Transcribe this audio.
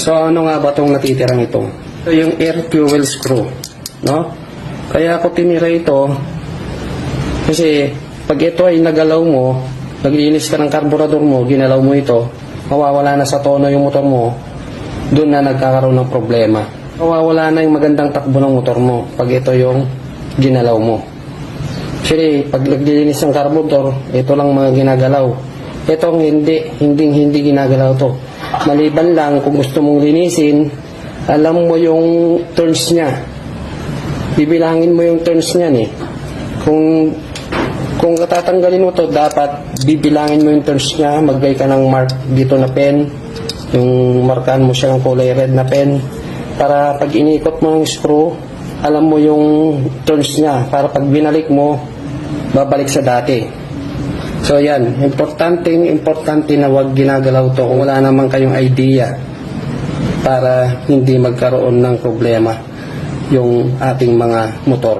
So ano nga ba itong natitirang ito? Ito yung air fuel screw. No? Kaya ako tinira ito kasi pag ito ay nagalaw mo, naglinis ka ng karburador mo, ginalaw mo ito, mawawala na sa tono yung motor mo, doon na nagkakaroon ng problema. Mawawala na yung magandang takbo ng motor mo pag ito yung ginalaw mo. Actually, pag naglilinis ng carburetor, ito lang mga ginagalaw. Itong hindi, hindi, hindi ginagalaw to. Maliban lang kung gusto mong linisin, alam mo yung turns niya. Bibilangin mo yung turns niyan eh. Kung kung katatanggalin mo to, dapat bibilangin mo yung turns niya, magbay ka ng mark dito na pen, yung markaan mo siya ng kulay red na pen, para pag inikot mo ng screw, alam mo yung turns niya, para pag binalik mo, babalik sa dati. So yan, importante, importante na wag ginagalaw to kung wala naman kayong idea para hindi magkaroon ng problema yung ating mga motor.